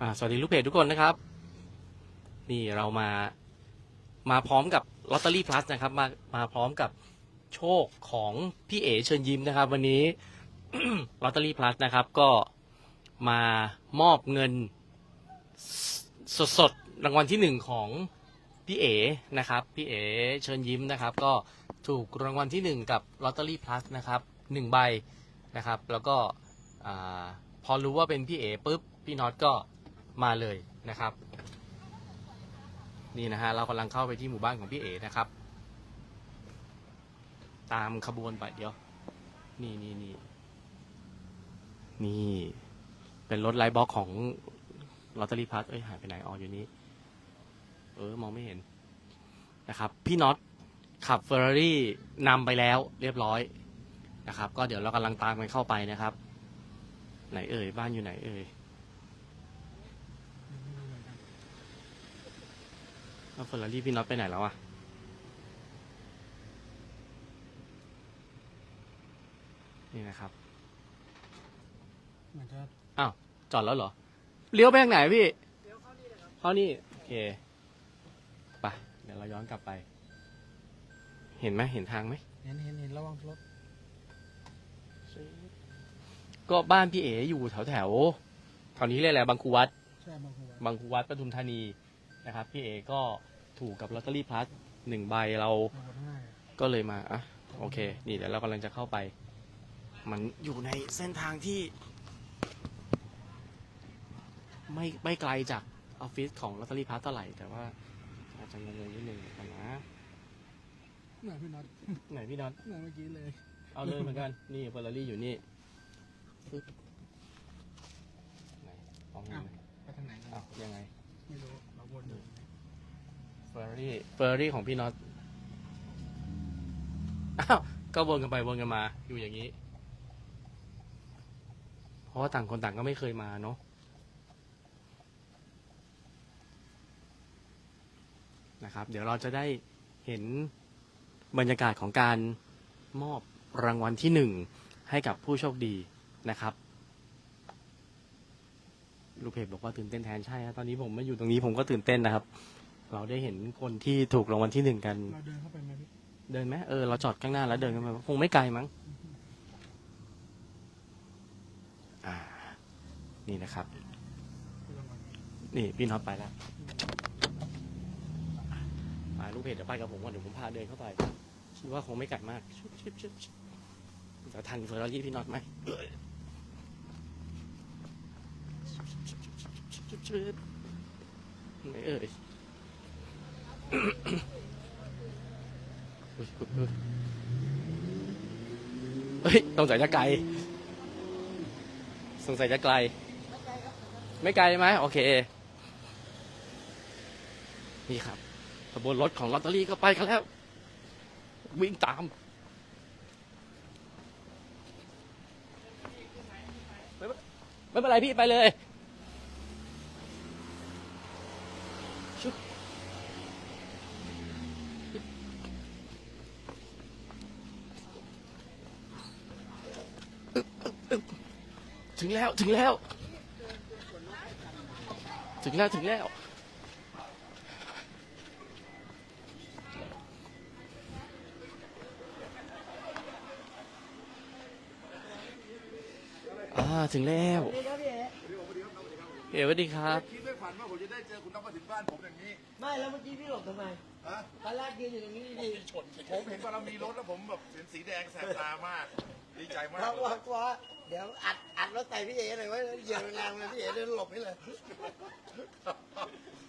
อ่าสวัสดีลูกเพจทุกคนนะครับ นี่เรามามาพร้อมกับลอตเตอรี่พลัสนะครับ มามาพร้อมกับโชคของพี่เอ๋เชิญยิ้มนะครับ วันนี้ ลอตเตอรี่พลัสนะครับ ก็มามอบเงินสดสดรางวัลที่หนึ่งของพี่เอ๋นะครับ พี่เอ๋เชิญยิ้มนะครับ ก็ถูกรางวัลที่หนึ่งกับลอตเตอรี่พลัสนะครับหนึ่งใบนะครับ แล้วก็อพอรู้ว่าเป็นพี่เอ๋ปุ๊บพี่น็อตก็ มาเลยนะครับ นี่นะฮะเรากำลังเข้าไปที่หมู่บ้านของพี่เอ๋นะครับ ตามขบวนไปเดี๋ยว นี่นี่นี่นี่เป็นรถไลท์บ็อกของลอตเตอรี่พัทเอ้ยหายไปไหนอ๋ออยู่นี้ เออ มองไม่เห็นนะครับ พี่น็อตขับเฟอร์รารี่นำไปแล้วเรียบร้อยนะครับ ก็เดี๋ยวเรากำลังตามกันเข้าไปนะครับ ไหนเอ่ยบ้านอยู่ไหนเอ่ย แล้วเฟอร์รารี่พี่น็อตไปไหนแล้วอะนี่นะครับเหมือนจะอ้าวจอดแล้วเหรอ เลี้ยวไปทางไหนพี่เลี้ยวเข้านี่เลยครับ เข้านี่ โอเค ไป เดี๋ยวเราย้อนกลับไป เห็นไหมเห็นทางไหม เห็นเห็นเห็นระวังรถก็บ้านพี่เอ๋อยู่แถวแถวๆแถวนี้เลยแหละบางคูวัด ใช่บางคนว่า บางคูวัดปทุมธานี นะครับพี่เอ๋ก็ถูกกับลอตเตอรี่พลัสหนึ่งใบเราบางคนง่ายอะก็เลยมาอะโอเค นี่เดี๋ยวเรากำลังจะเข้าไป มันอยู่ในเส้นทางที่ ไม่ไม่ไกลจากออฟฟิศของลอตเตอรี่พลัสเท่าไหร่ แต่ว่าอาจจะงงๆนิดนึงกันนะเหมือนพี่น็อตไหนพี่น็อตเหมือนเมื่อกี้เลย เอาเลยเหมือนกัน นี่เฟอร์รารี่อยู่นี่ปึ๊บไหนเอาไงอ้าวไหมไปทางไหนกันอ้าวยังไง ไม่รู้เราว นอยู่เฟอร์รี่เฟอร์รี่ของพี่น็อตอ้าวก็วนกันไปวนกันมา อยู่อย่างนี้ เพราะว่าต่างคนต่างก็ไม่เคยมาเนาะนะครับ เดี๋ยวเราจะได้เห็นบรรยากาศของการมอบรางวัลที่หนึ่งให้กับผู้โชคดีนะครับ ลูกเพจบอกว่าตื่นเต้นแทนใช่ฮะตอนนี้ผมมาอยู่ตรงนี้ผมก็ตื่นเต้นนะครับ เราได้เห็นคนที่ถูกรางวัลที่หนึ่งกัน เราเดินเข้าไปไหมพี่เดินไหมเออเราจอดข้างหน้าแล้วเดินกันไปคงไม่ไกลมั้งอ่า นี่นะครับคือรางวัลนี่พี่น็อตไปแล้วมาลูกเพจเดี๋ยวไปกับผมก่อนเดี๋ยวผมพาเดินเข้าไปคิดว่าคงไม่ไกลมากชุบชิบชิบชิบจะทันเฟอร์รารี่พี่น็อตไหม ชิบชิบชิบไหนเอ่ยเฮ้ยต้องใส่จะไกล สงสัยจะไกล ไม่ไกลไหมโอเค นี่ครับขบวนรถของลอตเตอรี่ก็ไปกันแล้ว วิ่งตามไม่เป็นไรพี่ไปเลย ถึงแล้วถึงแล้ว ถึงแล้วถึงแล้วอ่าถึงแล้วเอ๋สวัสดีครับ คิดไม่ฝันว่าผมจะได้เจอคุณต้องมาถึงบ้านผมอย่างนี้ไม่แล้วเมื่อกี้พี่หลบทำไมฮะตอนแรกยืนอยู่ตรงนี้ดีผมเห็นว่าเรามีรถแล้วผมแบบเห็นสีแดงแสบตามาก ดีใจมากเพราะเลว่ายกลัว เดี๋ยวอัดอัดรถใส่พี่เอ๋หน่อยว่าเหยียบแรงๆเลยพี่เอ๋เดินหลบให้เลย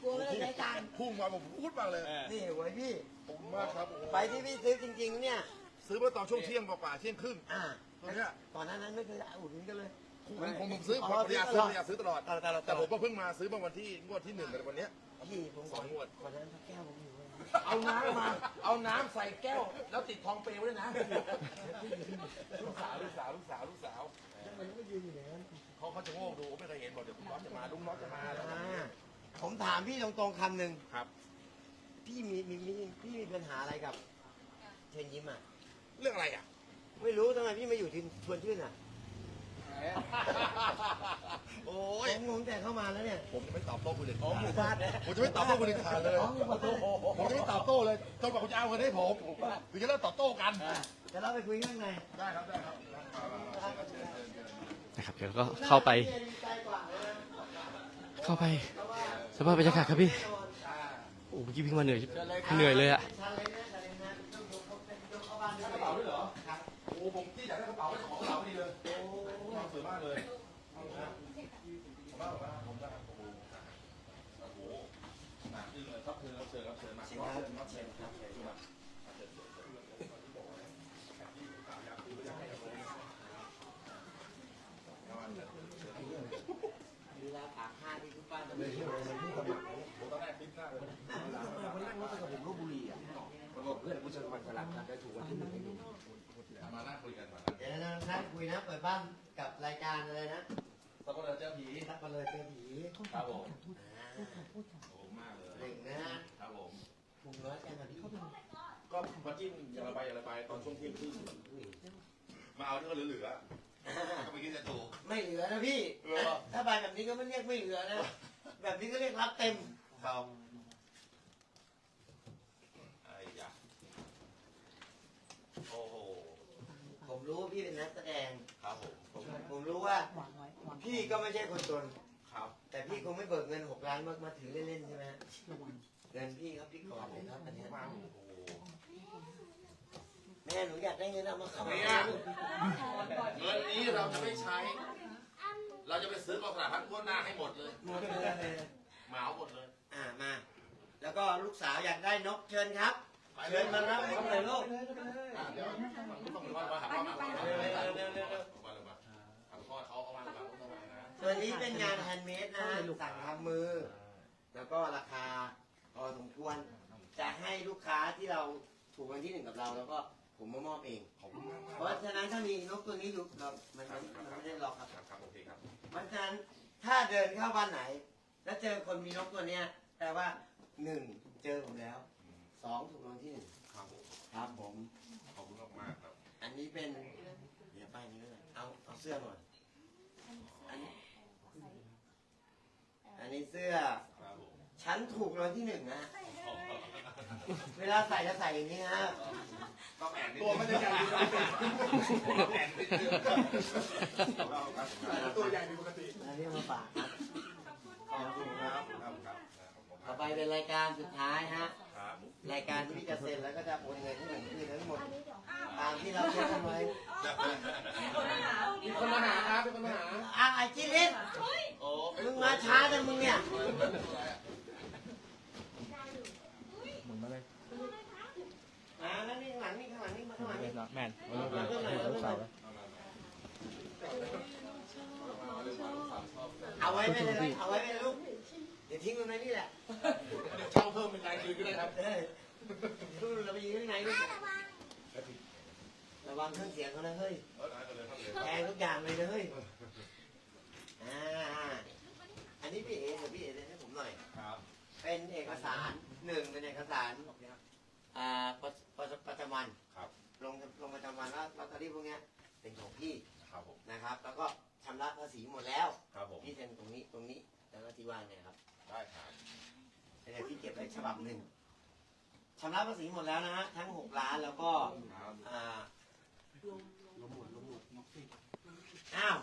กลัวไม่ได้ใช้การพุ่งมาผมพูดมากเลยนี่ไว้พี่ ผมมากครับโอ้โหไปที่พี่ซื้อจริง ๆ เนี่ย ซื้อมาตอนช่วงเที่ยงกว่าๆเที่ยงครึ่ง อ่าตอนเนี้ยก่อนหน้านั้นไม่เคยอุดหนุนกันเลย ผมผมผมซื้ออ๋ผอมพยายามซื้อซื้อตลอดพยายามซื้อตลอด ตลอดตลอด แต่ผมก็เพิ่งมาซื้อเมื่อวันที่งวดที่หนึ่งกับวันเนี้ย พี่ผมสองงวด ก่อนนั้นพระแก้วผมอยู่เลยเอาน้ำมา เอาน้ำใส่แก้ว แล้วติดทองเปลวด้วยนะ ลูกสาวลูกสาวลูกสาวลูกสาว มันก็ยืนอยู่อย่างนั้นเขาเขาจะโงกดูไม่เคยเห็นบอกเดี๋ยวคุณน้องจะมาลุงน้องจะมาแล้วอ่าผมถามพี่ตรงๆคำหนึ่งครับ พี่มีมีมีพี่มีปัญหาอะไรกับเชิญยิ้มอะ เรื่องอะไรอะ ไม่รู้ทำไมพี่มาอยู่ทีมชวนชื่นอะผโอ้ผยมงงแต่เข้ามาแล้วเนี่ย ผมจะไม่ตอบโต้คุณเลยอ๋อหมู่บ้านนะผมจะไม่ตอบโต้คุณเลยขาดเลยอ๋อหมู่บ้าน ผมจะไม่ตอบโต้เลยจนกว่าคุณจะเอาเงินให้ผมถึงจะเริ่มตอบโต้กัน เดี๋ยวเราไปคุยข้างใน ได้ครับได้ครับ นะครับเดี๋ยวก็เข้าไป เข้าไปสภาพบรรยากาศครับพี่โอ้เมื่อกี้พิ่งมาเหนื่อยเหนื่อยเลยอะกระเป๋าด้วยเหรอโอ้ผมที่อยากได้กระเป๋าไม่ของกระเป๋าดีเลยโอ้สวยมากเลยผมว่าผมว่าผมว่าโอ้โหโอ้โหหนักอึ้งเลยครับเชิญครับเชิญครับเชิญมา เชิญครับเชิญครับเชิญครับเวลาปากห้าที่ทุกบ้านจะมี ตอนแรกคิดหน้าเลย คนแรกรถไปกับผมลบบุรีอะปรากฏเพื่อนผู้ชายมันสลับกันได้ถูกวันที่หนึ่งมานั่งคุยกันมาเดี๋ยวนะท่านคุยนะ เปิดบ้านกับรายการอะไรนะตะโกนเลยเจ้าผีทักมาเลยเจอผีครับผมอ่าโอ้มากเลยหนึ่งนะฮะครับผมพุงน้อยแค่ไหนพี่ก็มาจิ้มอย่างละใบอย่างละใบตอนช่วงเที่ยงครึ่งมาเอาที่เขาเหลือๆก็ไม่คิดจะถูกไม่เหลือนะพี่เออถ้าใบแบบนี้ก็ไม่เรียกไม่เหลือนะ แบบนี้ก็เรียกรับเต็มครับไอ้ยะ โอ้โห ผมรู้ว่าพี่เป็นนักแสดง ครับผม ผมผมรู้ว่าพี่ก็ไม่ใช่คนจน ครับ แต่พี่คงไม่เบิกเงินหกล้านมามาถือเล่นๆใช่ไหมฮะเงินพี่ครับพี่ก่อนเลยครับอันเนี้ยมาโอ้โหแม่หนูอยากได้เงินเอามาเข้ามาเนี่ยเงินนี้เราจะไม่ใช้ เราจะไปซื้อกองสลากพัดทั่วหน้าให้หมดเลย หมดเลยเหมาหมดเลย อ่ามา แล้วก็ลูกสาวอยากได้นกเชิญครับ ไปเชิญมาครับนกเลยลูกเดี๋ยวต้องไปว่าว่าหาว่ามาเร็วๆเร็วๆเร็วๆมาเลยมาทำทอเขาเอามาเอามานะส่วนนี้เป็นงานแฮนด์เมดนะฮะสั่งทำมือ แล้วก็ราคาพอสมควรจะให้ลูกค้าที่เราถูกวันที่หนึ่งกับเราแล้วก็ผมมามอบเอง เพราะฉะนั้นถ้ามีนกตัวนี้อยู่เรามันมันไม่ได้หรอกครับครับครับโอเคครับ เพราะฉะนั้นถ้าเดินเข้าบ้านไหน แล้วเจอคนมีนกตัวเนี้ยแปลว่าหนึ่งเจอผมแล้ว สองถูกรางวัลที่หนึ่งครับผมครับผม ขอบคุณมากๆครับ อันนี้เป็น เดี๋ยวไปนี้เลยเอาเอาเสื้อหน่อยอันนี้อันนี้เสื้อ ครับผมฉันถูกรางวัลที่หนึ่งนะเวลาใส่จะใส่อย่างนี้ฮะก็แอนตัวมันจะใหญ่ปกติแอนนิดนึงตัวใหญ่ปกติอันนี้เอามาฝากครับขอบคุณครับครับครับ ต่อไปเป็นรายการสุดท้ายฮะค รับรายการที่จะเซ็นแล้วก็จะโอนเงินให้หนึ่งคืนทั้งหมดตามที่เราเช็คกันไว้มีคนมาหาครับมีคนมาหาอะไอ้จิลินโอ้มึงมาช้าจังมึงเนี่ยหมุนมาเลยอ่านั่นนี่ข้างหลังนี่ข้างหลังนี่มาข้างหลังนี่แมนเอาเรื่องไหนเอาเรื่องไหนเอาไว้ไม่เลยเอาไว้ไม่เลยลูกเดี๋ยวทิ้งมันไว้นี่แหละเดี๋ยวเช่าเรายคืนก็ได้ครับเฮ้ยเราไปยืนข้างในลูกระวังเครื่องเสียงเขานะเฮ้ยเฮ้ยแพงทุกอย่างเลยนะเฮ้ยอ่าอันนี้พี่เอ๋เดี๋ยวพี่เอ๋เล่นให้ผมหน่อยครับ เป็นเอกสารหนึ่งเป็นเอกสารอ่าประประประจำวันครับลงลงประจำวันว่าลอตเตอรี่พวกเนี้ยเป็นของพี่ครับผมนะครับ แล้วก็ชำระภาษีหมดแล้วครับผมพี่เซ็นตรงนี้ตรงนี้แล้วก็ที่ว่างเนี่ยครับได้ครับ ฉบับหนึ่งชำระภาษีหมดแล้วนะฮะทั้งหกล้านแล้วก็ครับอ่าอ้าว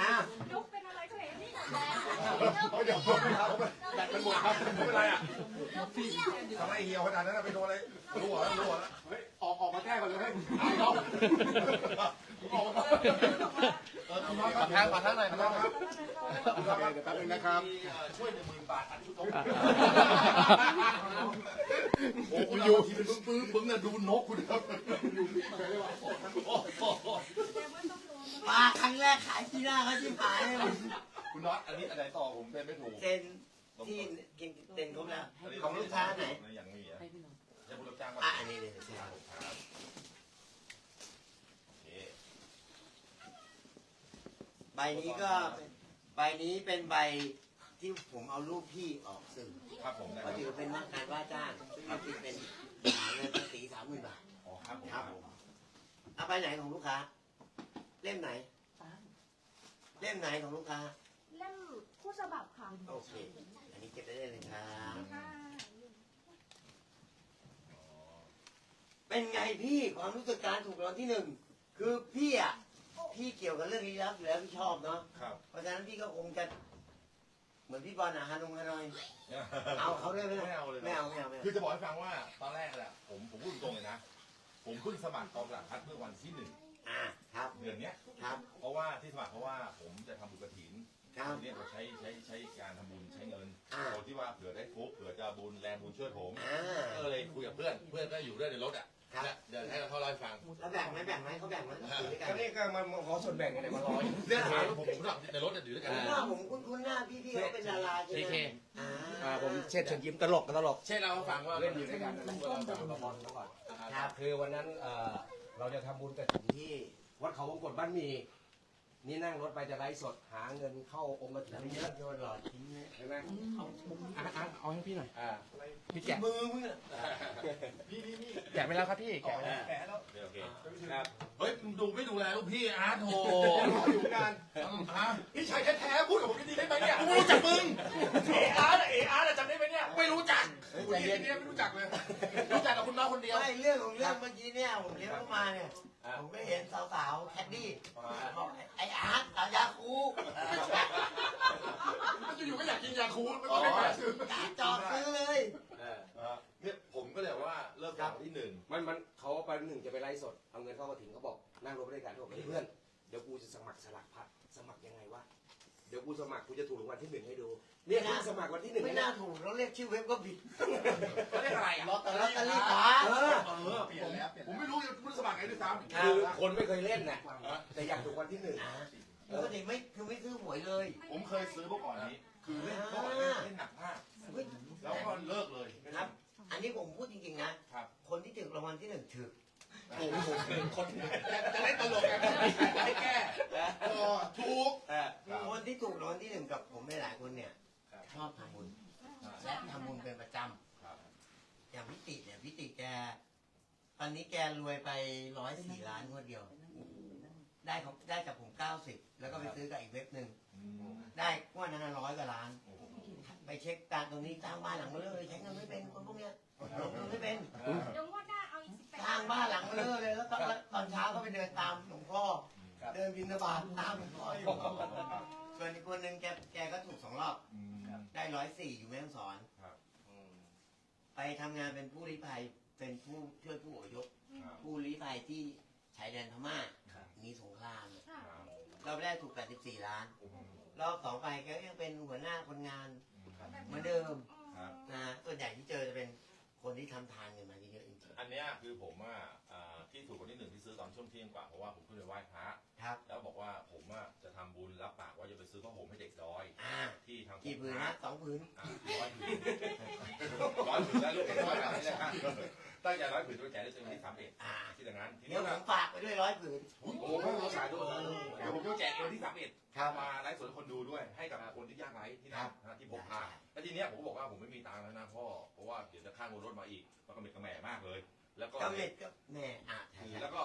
อ้าวนุกเป็นอะไรก็เห็นนี่เดี๋ยวแบตมันหมดครับไม่เป็นไรอะทำไมเหี่ยวขนาดนั้นไปโดนอะไรรู้เหรอรู้เหรอเฮ้ยออกออกมาแก้ก่อนเลยเฮ้ย อายเขออกมาเออคุณน้องครับทางมาทางไหนครับครับเดี๋ยวแป๊บนึงนะครับ ช่วยหนึ่งหมื่นบาทอัดชุดนกโอ้คุณอยู่ที่เป็นปึ้งปึ้งปึ้งเนี่ยดูนกคุณครับอยู่ไปเลยวะโอ้โหมาครั้งแรกขายที่หน้าเขาที่ขายเลยคุณน็อตอันนี้อันไหนต่อผมเป็นไม่ถูกเซ็นที่กินเซ็นครบแล้วของลูกค้าไหนอย่างนี้อะจะพูดรับจ้างอะอันนี้เลยใช่ครับผมครับโอเค ใบ นี้ก็ใบนี้เป็นใบที่ผมเอารูปพี่ออกสื่อครับผมได้ก็ถือเป็นว่าการว่าจ้างซึ่งมันติดเป็นหาเงินภาษีสามหมื่นบาทอ๋อครับผมครับผมเอาไปไหนของลูกค้า เล่มไหน เล่มไหนของลูกค้า เล่มคู่ฉบับค่ะโอเค อันนี้เก็บได้เลยครับ ค่ะเป็นไงพี่ความรู้สึกการถูกรางวัลที่หนึ่งคือพี่อะ พี่เกี่ยวกับเรื่องลี้ลับอยู่แล้วพี่ชอบเนาะครับเพราะฉะนั้นพี่ก็คงจะเหมือนพี่บอลอะฮานุงฮานอย เอาเขาด้วยไหมไม่เอาเลยนะไม่เอาไม่เอาไม่เอา คือจะบอกให้ฟังว่าตอนแรกแหละผมผมพูดตรงเลยนะ ผมเพิ่งสมัครกองสลากพัดเมื่อวันที่หนึ่งอ่าครับเดือนเนี้ย ครับ เพราะว่าที่สมัครเพราะว่าผมจะทำบุญกระถินครับทีเนี่ยเราใช้ใช้ใช้การทำบุญใช้เงินอ่าโดยที่ว่าเผื่อได้ฟุกเผื่อจะบุญแรงบุญช่วยผมอ่าก็เลยคุยกับเพื่อนเพื่อนก็อยู่ด้วยในรถอะ ครับและเดินให้เราเข้าเล่าให้ฟังแล้วแบ่งไหมแบ่งไหมเขาแบ่งไหมอยู่ด้วยกันก็นี่ก็มาขอส่วนแบ่งกันเนี่ยมาร้อยเรื่องถามผมผมรับในรถอยู่ด้วยกันหน้าผมคุ้นๆหน้าพี่พี่เขาเป็นดาราใช่ไหม JK อ่าอ่าผมเชิดเชิญยิ้มตลกกันตลกเช่นเราให้ฟังว่าเล่นอยู่ด้วยกันมันก็จะมาบอลก่อนครับคือวันนั้นเอ่อเราจะทำบุญกระถิ่นที่วัดเขาวงกตบ้านหมี นี่นั่งรถไปจะไลฟ์สดหาเงินเข้าองค์กระถิ่นเยอะโยนหลอดทิ้งไหมเห็นไหมอะอะเอาให้พี่หน่อยอ่าพี่แกะมือมึงอะแกะไปแล้วครับพี่แกะไปแล้วโอเคโอเคครับเฮ้ยมึงดูไม่ดูแลลูกพี่อาร์ตโถอยู่งานฮะพี่ชายแท้ๆพูดกับผมดีๆได้ไหมเนี่ยกูไม่รู้จักมึงเออาร์ตเออาร์ตจำได้ไหมเนี่ยไม่รู้จักคุณเย็นเนี่ยไม่รู้จักเลยรู้จักกับคุณน้องคนเดียวไม่เรื่องของเรื่องเมื่อกี้เนี่ยผมเลี้ยวเข้ามาเนี่ย ผมก็เห็นสาวๆแคดดี้บอกไอ้อาร์ตสาวยาคูมันจะอยู่ก็อยากกินยาคูลมันก็ไม่มาซื้อจอดซื้อเลยเออเนี่ยผมก็เลยว่าเริ่มจากที่หนึ่งมันมันเขาไปหนึ่งจะไปไลฟ์สด เอาเงินเข้ากระถิ่นเขาบอกนั่งรถไปด้วยกันเขาบอกเฮ้ยเพื่อนเดี๋ยวกูจะสมัครสลักพัดสมัครยังไงวะเดี๋ยวกูสมัครกูจะถูกรางวัลที่หนึ่งให้ดู เนี่ยกูสมัครวันที่หนึ่งไม่นะน่าถูกเราเรียกชื่อเว็บก็ผิด เขาเรียกอะไรอะลอตเตอรี่ฟ้าเออ เออเปลี่ยนแล้วผมไม่รู้จะพูดสมัครไงด้วยซ้ำคือคนไม่เคยเล่นนะแต่อยากถูกวันที่หนึ่งปกติไม่คือไม่ซื้อหวยเลย ผมเคยซื้อเมื่อก่อนนี้ คือเล่นเมื่อก่อนเล่นเล่นหนักมากเฮ้ยแล้วก็เลิกเลยครับ อันนี้ผมพูดจริงๆนะ ครับ คนที่ถึงรางวัลที่หนึ่งถึก ผมผมเป็นคนจะเล่นตลกกันให้แก้เออถูกคนที่ถูกรางวัลที่หนึ่งกับผมหลายๆคนเนี่ยครับชอบทำบุญและทำบุญเป็นประจครับำอย่างพิติเนี่ยพิติแกตอนนี้แกรวยไปร้อยสี่ล้านงวดเดียว ได้ของได้จากผมเก้าสิบแล้วก็ไปซื้อกับอีกเว็บหนึ่งอืมได้งวดนั้นร้อยกว่าล้านโอ้โหไปเช็คการตรงนี้สร้างบ้านหลังมาเลยใช้เงินไม่เป็นคนพวกเนี้ยลงทุนไม่เป็น ตอนตอนเช้าก็ไปเดินตามหลวงพ่อเดินบินบาตตามหลวงพ่ออยู่ส่วนอีกคนนึงแกแกก็ถูกสองรอบ อืมได้ร้อยสี่อยู่แม่ฮ่องสอน ครับไปทำงานเป็นผู้ลี้ภัยเป็นผู้ช่วยผู้อพยพครับ ผู้ลี้ภัยที่ชายแดนพม่าครับ มีสงครามค่ะครับ รอบแรกถูก 84 ล้าน อืมรอบสองไปแกก็ยังเป็นหัวหน้าคนงานครับ เหมือนเดิมครับ นะส่วนใหญ่ที่เจอจะเป็นคนที่ทำทานกันมาเยอะๆจริงอันเนี้ยคือผมอะอ่า ที่ถูกคนที่หนึ่งที่ซื้อตอนช่วงเที่ยงกว่าเพราะว่าผมขึ้นไปไหว้พระๆครับ แล้วบอกว่าผมอะจะทำบุญรับปากว่าจะไปซื้อผ้าห่มให้เด็กดอย อ่า ที่ทางกี่ผืนนะสองผืน อ่าร้อยผืนร้อยผืนแล้วลูกร้อยผืนนี่นะตั้งใจร้อยผืนด้วยแจกได้จนวันที่สามเอ็ดอ่า ที่ดังนั้นทีเดี๋ยนี้วผนะมฝากไปด้วยร้อยผืน โอ้โหเราสายด้วยเดี๋ยวผมจะแจกวันที่สามเอ็ด ครับ มาไลฟ์สดให้คนดูด้วยให้กับคนที่ยากไร้ที่นั่นนะที่พกพาแล้วทีเนี้ยผมก็บอกว่าผมไม่มีตังค์แล้วนะพ่อเพราะว่าเดี๋ยวจะข้างรถมาอีกมันก็เป็นกระแหม่มากเลย แล้วก็กำเนิดก็แม่อะคือแล้วก็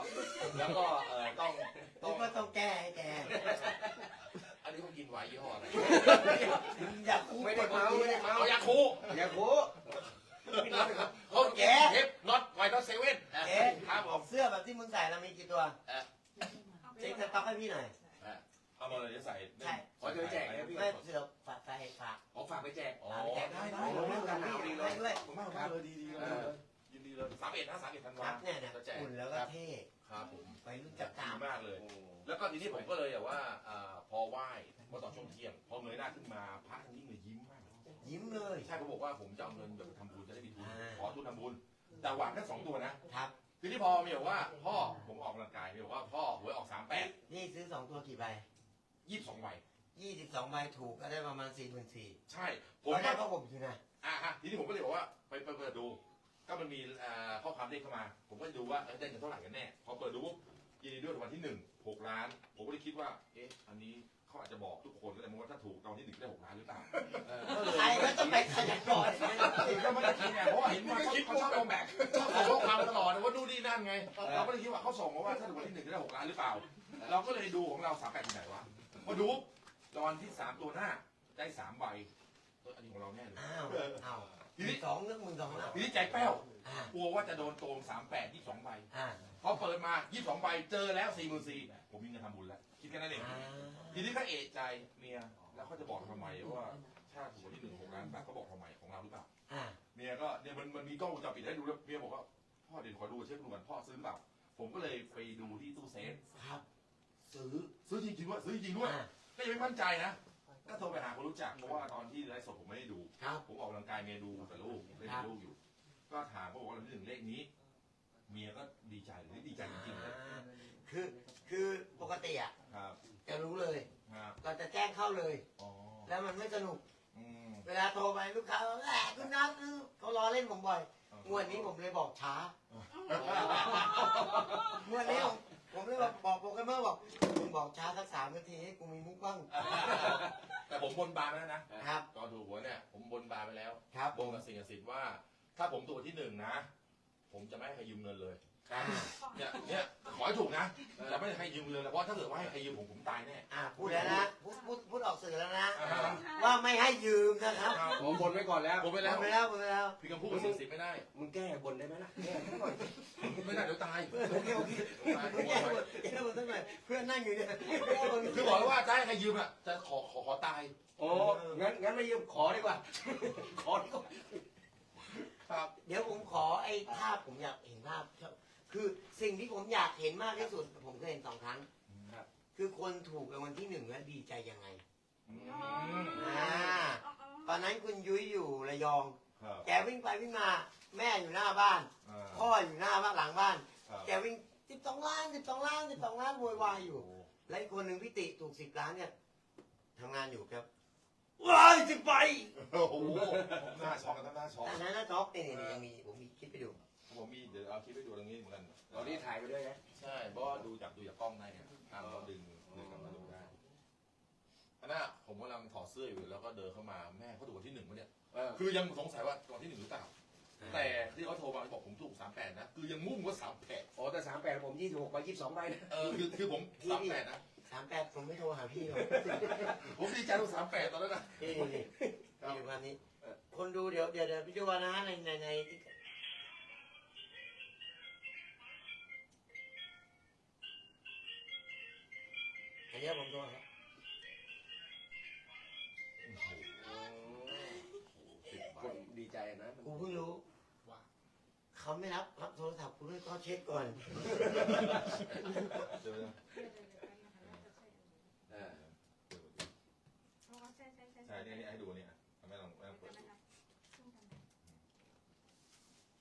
แล้วก็เอ่อต้องต้ต้อองงก็ต้องแก้ให้แกอันนี้เขากินไหวยี่ห้ออะไรอย่าคู่ไม่ได้เมาไม่ได้เมาเอายาคูอย่าโคเขาแกเทปน็อตไวน็อตเซเว่นแกครับผมเสื้อแบบที่มึงใส่เรามีกี่ตัวเช็คสต็อกให้พี่หน่อย เอามาเลยจะใส่ขอเจอแจกนะพี่ไม่เสื้อฝากใส่ฝากขอฝากไปแจก เลยสามเอ็ดนะสามเอ็ดธันควารับเนี่ยเนี่ยจะแจกอุ่นแล้วก็เท่ครับผม ไปรุ่นจับตาม ดีมากเลย แล้วก็ทีนี้ผมก็เลยแบบว่าอ่าพอไหว้เมื่อตอนช่วงเที่ยง พอเงยหน้าขึ้นมาพระท่านยิ่งเลยยิ้มมากยิ้มเลย ใช่ผมบอกว่าผมจะเอาเงินแบบทำบุญจะได้มีทุนอ่า ขอทุนทำบุญแต่หวังแค่สองตัวนะครับ ทีนี้พอมีบอกว่าพ่อผมออกกำลังกายมีบอกว่าพ่อหวยออกสามแปดนี่ซื้อสองตัวกี่ใบยี่สิบสองใบยี่สิบสองใบถูกก็ได้ประมาณสี่หมื่นสี่ใช่ผผมมได้ก็ก็ผมอยู่นะอะอะทีนี้ผมก็เลยบอกว่าไปไปเปิดดู ก็มันมีอ่าข้อความเด้งเข้ามา ผมก็ดูว่าเออได้เงินเท่าไหร่กันแน่พอเปิดดูปุ๊บยินดีด้วยรางวัลที่หนึ่งหกล้าน ผมก็เลยคิดว่าเอ๊ะอันนี้เขาอาจจะบอกทุกคนก็ได้มั้งว่าถ้าถูกรางวัลที่หนึ่งได้หกล้านหรือเปล่าเออก็เลยใครก็จะไปขยันก่อนก็ไม่ได้คิดไงเพราะว่าเห็นว่าเขาชอบลงแบกชอบส่งข้อความตลอดว่าดูดีนั่นไงเราก็เลยคิดว่าเขาส่งมาว่าถ้าถูกรางวัลที่หนึ่งจะได้หกล้านหรือเปล่า เราก็เลยดูของเราสามแปดที่ไหนวะมาดูตอนที่สามตัวหน้าได้สามใบเอออันนี้ของเราแน่เลย อ้าวอ้าว ทีนี้สองเรื่องมึงสองแล้วทีนี้ใจแป้วอ่ากลัวว่าจะโดนโกงสามแปดยี่สองใบอ่าพอเปิดมายี่สองใบเจอแล้วสี่หมื่นสี่ผมมีเงินทำบุญแล้ว คิดแค่นั้นเอง อ่าทีนี้ก็เอะใจเมียแล้วเขาจะบอกทำไมว่าถ้าถูกวันที่หนึ่งหกล้านบาทเขาบอกทำไมของเราหรือเปล่าอ่าเมียก็เนี่ยมันมันมีกล้องวงจรปิดให้ดูแล้วเมียบอกว่าพ่อเดี๋ยวขอดูเช็คดูกันพ่อซื้อหรือเปล่า ผมก็เลยไปดูที่ตู้เซฟครับซื้อซื้อจริงๆด้วยซื้อจริงๆด้วยอ่าก็ยังไม่มั่นใจนะ ก็โทรไปหาคนรู้จักเพราะว่าตอนที่ไลฟ์สดผมไม่ได้ดู ครับ ผมออกกำลังกายเมียดูแต่ลูกเล่นกับลูกอยู่ ก็ถามเขาบอกว่าเราที่หนึ่งเลขนี้ เมียก็ดีใจเลยดีใจจริงๆเลยอ่าคือคือปกติอะครับจะรู้เลยครับเราจะแจ้งเข้าเลย อ๋อแล้วมันไม่สนุก อืม เวลาโทรไปลูกค้าบอกแหมคุณนัทเขาล้อเล่นผมบ่อยงวดนี้ผมเลยบอกช้างวดนี้ผม ผมเลยบอกบอกโปรแกรมเมอร์บอกมึงบอกช้าสักสามนาทีให้กูมีมุกบ้าง แต่ผมบนบานไปแล้วนะครับ ตอนถูกหัวเนี่ย ผมบนบานไปแล้วครับ บนกับสิ่งศักดิ์สิทธิ์ว่า ถ้าผมตัวที่หนึ่งนะ ผมจะไม่ให้ใครยืมเงินเลย อ่าเนี่ยเนี่ยขอให้ถูกนะจะไม่ให้ใครยืมเงินเลยเพราะถ้าเกิดว่าให้ใครยืมผมผมตายแน่ อ่าพูดแล้วนะพูดพูดพูดออกสื่อแล้วนะ อ่าว่าไม่ให้ยืมนะครับผมบนไว้ก่อนแล้ว ผมไปพูแล้วดไปแล้วพูดไปแล้วพี่คำพูดกับสิ่งศักดิ์สิทธิ์ไม่ได้ มึงแก้บนได้ไหมล่ะแก้ให้หน่อยไม่ได้เดี๋ยวตายโอเคโอเคมึงแก้หมดแก้หมดทั้งหมดเพื่อนนั่งอยู่เนี่ยคือบอกแล้วว่าจะให้ใครยืมอะจะขอขอขอตายโอ้งั้นงั้นไม่ยืมขอดีกว่า ขอดีกว่า ครับ เดี๋ยวผมขอไอ้ภาพผมอยากเห็นภาพ คือสิ่งที่ผมอยากเห็นมากที่สุด ผมเคยเห็นสองครั้ง ครับ คือคนถูกรางวัลที่หนึ่งแล้วดีใจยังไงอืมอ่า ตอนนั้นคุณยุ้ยอยู่ระยอง ครับแกวิ่งไปวิ่งมา แม่อยู่หน้าบ้านอ่าพ่ออยู่หน้าบ้านหลังบ้าน ครับแกวิ่งสิบสองล้านสิบสองล้านสิบสองล้านโวยวายอยู่ และอีกคนหนึ่งพิติถูกสิบล้านเนี่ยทำงานอยู่ครับว้ายสิบใบโอ้โหหน้าช็อกกันทั้งหน้าช็อกอันนั้นนะจ๊อกเนี่ยเนี่ยยังมีผมมีคลิปไปดู ผมมีเดี๋ยวเอาคลิปไปดูตรงนี้เหมือนกันตอนนี้ถ่ายไปด้วยนะใช่เพราะว่าดูจากดูจากกล้องได้ไงตามเราดึงดึงกลับมาดูได้อันน่ะผมกำลังถอดเสื้ออยู่แล้วก็เดินเข้ามาแม่เขาถูกวันที่หนึ่งปะเนี่ยเออคือยังสงสัยว่าวันที่หนึ่งหรือเปล่า แต่ที่เขาโทรมาบอกผมถูกสามแปดนะ คือยังมุ่งว่าสามแปดโอ้แต่สามแปดผมยี่สิบหกไปยี่สิบสองใบนะเออคือคือผมสามแปดนะสามแปดผมไม่โทรหาพี่หรอกผมดีใจทุกสามแปดตอนนั้นนะนี่นี่นี่ดูภาพนี้ คนดูเดี๋ยวเดี๋ยวเดี๋ยวพี่ดูนะในในใน อันนี้ผมโทรครับสิบใบคนดีใจนะกูเพิ่งรู้เขาไม่รับรับโทรศัพท์กูด้วยก็เช็คก่อน เจอนะเออใช่เนี่ยเนี่ยให้ดูเนี่ยไม่ลองไม่ลองเปิดดู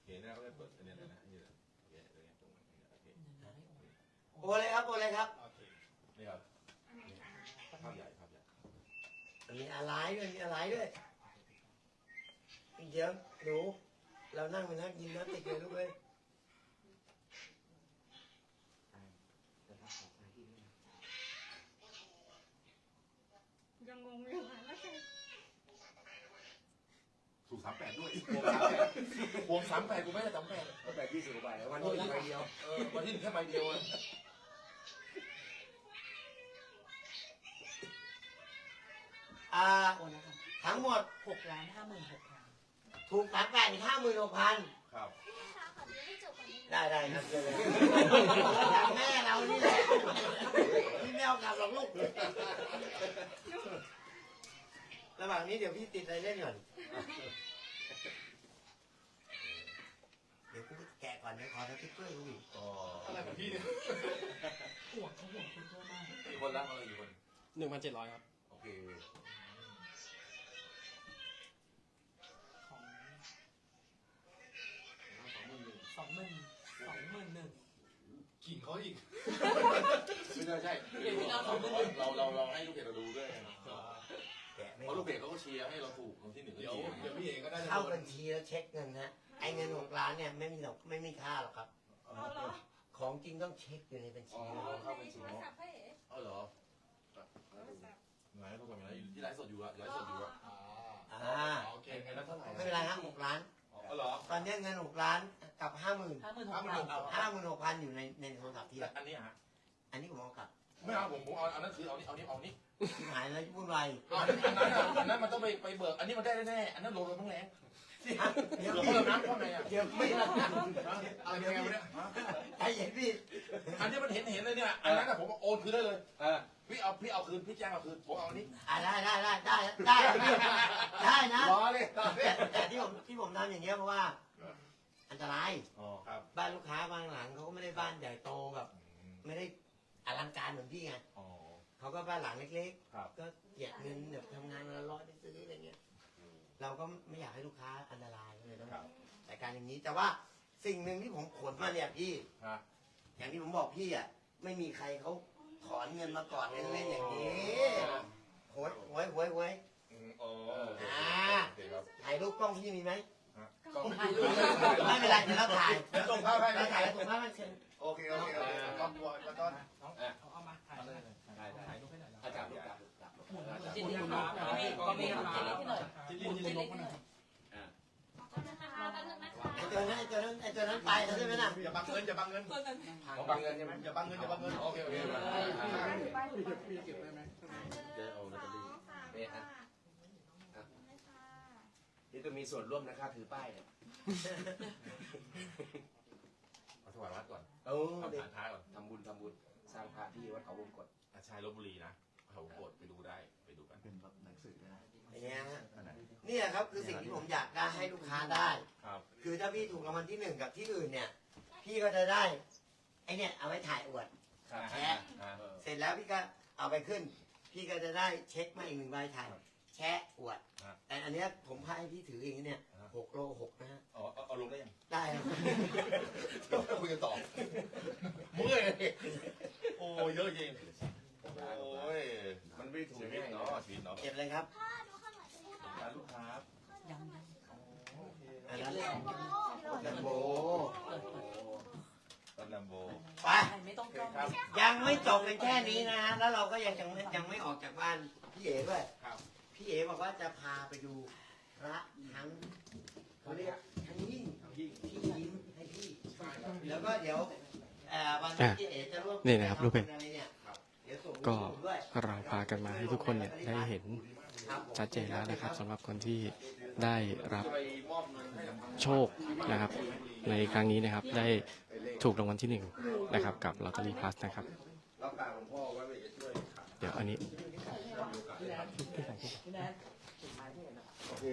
เห็นนะเขาไม่เปิดอันเนี้ยนะนี่เลยโอเคตรงนี้ตรงนี้โอเค โอเลยครับโอเลยครับนี่ครับภาพใหญ่ภาพใหญ่ มีอะไรด้วยมีอะไรด้วยเดี๋ยวหนูเรานั่งเป็นนักยิมนาสติกเลยลูกเลยยังงงอยู่ค่ะว่าใช่ถูกสามแปดด้วยวงสามแปดกูไม่ได้สามแปดก็แบบยี่สิบกว่าใบแล้ววันที่หนึ่งใบเดียวเออวันที่หนึ่งแค่ใบเดียวอะ อ่าโอนนะคะทั้งหมดหกล้านห้าหมื่นหกพันถูกสามแปดห้าหมื่นหกพันครับพี่คะขอดูให้จบก่อนได้ไหมได้ได้ครับเชิญเลยจากแม่เรานี่แหละพี่ไม่เอากลับหรอกลูก ระหว่างนี้เดี๋ยวพี่ติดอะไรเล่นก่อน เดี๋ยวกูแกะก่อนเดี๋ยวขอสติ๊กเกอร์ดูอีกอ๋ออะไรของพี่เนี่ยห่วงเขาห่วงคุณเยอะมากกี่คนละมาเลยกี่คนหนึ่งพันเจ็ดร้อยครับ โอเค ของสองหมื่นสองห มื่นหนึ่ง ขิงเขาอีก ไม่ใช่ใช่เราเราเราให้ลูกเพจเราดูด้วยไงแกะไม่เพราะลูกเพจเขาก็เชียร์ให้เราถูกคนที่หนึ่งเดี๋ยวเดี๋ยวพี่เอกก็ได้เข้าบัญชีแล้วเช็คเงินนะไอ้เงินหกล้านเนี่ยไม่มีหรอกไม่มีค่าหรอกครับ เอาเหรอของจริงต้องเช็คอยู่ในบัญชีอ๋อเอาในโทรศัพท์ให้เอ๋เอาเหรอโทรศัพท์ไหนเขาทำอะไรอยู่ที่ไลฟ์สดอยู่อะไลฟ์สดอยู่อะอ่าโอเคไงแล้วเท่าไหร่ไม่เป็นไรฮะหกล้าน อ๋อเหรอ ตอนนี้เงินหกล้านกับห้าหมื่นห้าหมื่นหกห้าหมื่พันนเอา ห้าหมื่นหกพันอยู่ในในโทรศัพท์ที่แต่อันนี้ฮะอันนี้ผมเอากลับไม่เอาผมผมผมเอาอันนั้นคือเอานี่เอานี่เอานี่หายแล้ววุ่นวายเอาอันนั้นอันนั้นอันนั้นมันต้องไปไปเบิกอันนี้มันได้แน่ๆอันนั้นโลโลต้องแรง เดี๋ยวเราพี่เพิ่มน้ำเข้าในอะเดี๋ยวไม่ละอะไรเป็นไงวะเนี่ยใจเย็นพี่อันนี้มันเห็นเห็นเลยเนี่ยอันนั้นะผมโอนคืนได้เลยพี่เอาพี่เอาคืนพี่แจ้งเอาคืนผมเอาอันนี้ได้ได้ได้ได้ได้ได้นะรอเลยแต่ที่ผมที่ผมทำอย่างเงี้ยเพราะว่า อันตรายบ้านลูกค้าบางหลังเขาก็ไม่ได้บ้านใหญ่โตแบบไม่ได้อลังการเหมือนพี่ไงเขาก็บ้านหลังเล็กๆก็เหยียดเงินแบบทำงานละร้อยไปซื้ออะไรเงี้ย เราก็ไม่อยากให้ลูกค้าอันตรายเลยต้องครับ แต่การอย่างนี้แต่ว่าสิ่งหนึ่งที่ผมขนมาเนี่ยพี่ ฮะ อย่างที่ผมบอกพี่อะไม่มีใครเขาถอนเงินมาก่อนเล่นๆอย่างนี้โหยโหยโหยโหยอืมอ๋ออ่า โอเคครับถ่ายรูปกล้องพี่มีไหมก็ไม่เป็นไรเดี๋ยวเราถ่ายส่งภาพให้เราถ่ายแล้วส่งภาพให้เชิญโอเคโอเคโอเคครอบครัวแล้วก็ เอาเอามาถ่ายเลยได้ได้ถ่ายรูปให้หน่อยนะอาจารย์ลูกจับลูก จับหมุนอาจารย์จิตดีครับก็มีครับที่หน่อยหมุนหมุนลงมาหน่อยนะคะแป๊บนึงนะคะไอ้ตัวนั้นไอ้ตัวนั้นไอ้ตัวนั้นไปแล้วใช่ไหมน่ะอย่าบังเงินอย่าบังเงินของบางเงินใช่ไหมอย่าบังเงินอย่าบังเงินโอเคโอเคเดี๋ยวเอาลอตเตอรี่เนี่ยค่ะนี่ต้องมีส่วนร่วมนะครับถือป้ายเนี่ยมาถวายวัดก่อนโอ้ทำเด็กฐานท้ายก่อนทำบุญทำบุญสร้างพระที่วัดเขาวงกฏอาชายลบบุรีนะ เขาโกดไปดูได้ไปดูกันอย่างเงี้ยฮะนี่แหละครับคือสิ่งที่ผมอยากได้ให้ลูกค้าได้ ครับคือถ้าพี่ถูกรางวัลที่หนึ่งกับที่อื่นเนี่ย พี่ก็จะได้ไอเนี่ยเอาไว้ถ่ายอวด ครับแชะ อ่าเสร็จแล้วพี่ก็เอาไปขึ้น พี่ก็จะได้เช็คมาอีกหนึ่งใบถ่ายแชะอวดแต่อันเนี้ยผมพาให้พี่ถืออย่างนี้เนี่ยหกโลหกนะฮะอ๋อเอาเอาลงได้ยังได้ครับคุยกันต่อเมื่อยโอ้เยอะจริง โอ้ย มันไม่ถูกชีวิตเนาะชีวิตเนาะเก็บเลยครับพ่อดูข้างหลังจะมีค่ะการลูกค้ายังยังอันนั้นแลมโบแลมโบตอนลัมโบไปไม่ต้องกล้องครับยังไม่จบกันแค่นี้นะฮะแล้วเราก็ยังยังไม่ยังไม่ออกจากบ้านพี่เอ๋ด้วยครับพี่เอ๋บอกว่าจะพาไปดูพระทั้งเขาเรียกทั้งยิ่งพี่ยิ้มให้พี่แล้วก็เดี๋ยวเอ่อวันที่พี่เอ๋จะร่วมนี่นะครับรูปเป็นอะไรเนี่ยเดี๋ยวส่ง ก็เราพากันมาให้ทุกคนเนี่ยได้เห็นชัดเจนแล้วนะครับสำหรับคนที่ได้รับโชคนะครับ ในครั้งนี้นะครับได้ถูกรางวัลที่หนึ่งนะครับ กับลอตเตอรี่พลัสนะครับเดี๋ยวอันนี้พี่แนนพี่แนนติดไม้ที่เห็นนะโอเค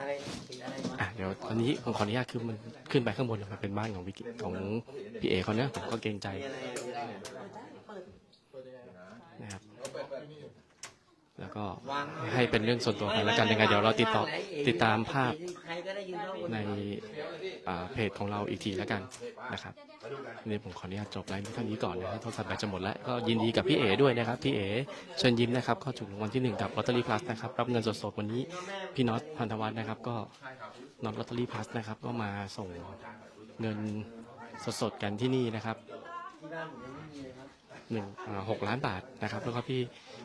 อะไรติดอะไรวะอะเดี๋ยวตอนนี้ผมขออนุญาตคือมันขึ้นไปข้างบนเนี่ยมันเป็นบ้านของวิกิของพี่เอเขาเนี่ยผมก็เกรงใจมีอะไรมีอะไรเปิดนะครับ เปิดเปิด แล้วก็ให้เป็นเรื่องส่วนตัวกันแล้วกันยังไงเดี๋ยวเราติดต่อติดตามภาพในอ่าเพจของเราอีกทีแล้วกันนะครับนี่ผมขออนุญาตจบไลฟ์เท่านี้ก่อนนะฮะโทรศัพท์แบตจะหมดแล้วก็ยินดีกับพี่เอ๋ด้วยนะครับพี่เอเชิญยิ้มนะครับก็ถูกรางวัลที่หนึ่งกับลอตเตอรี่พลัสนะครับรับเงินสดๆวันนี้พี่น็อตพันธวัฒน์นะครับ ก็น็อตลอตเตอรี่พลัสนะครับก็มาส่งเงินสดๆกันที่นี่นะครับ ที่บ้านผมยังไม่มีเลยครับ หนึ่งอ่าหกล้านบาทนะครับ แล้วก็พี่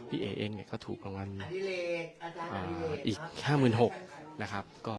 พี่เอเองเนี่ยก็ถูกรางวัลอดิเรกอาจารย์ออ่าดิเรกอีกครับห้าหมื่นหกนะครับก็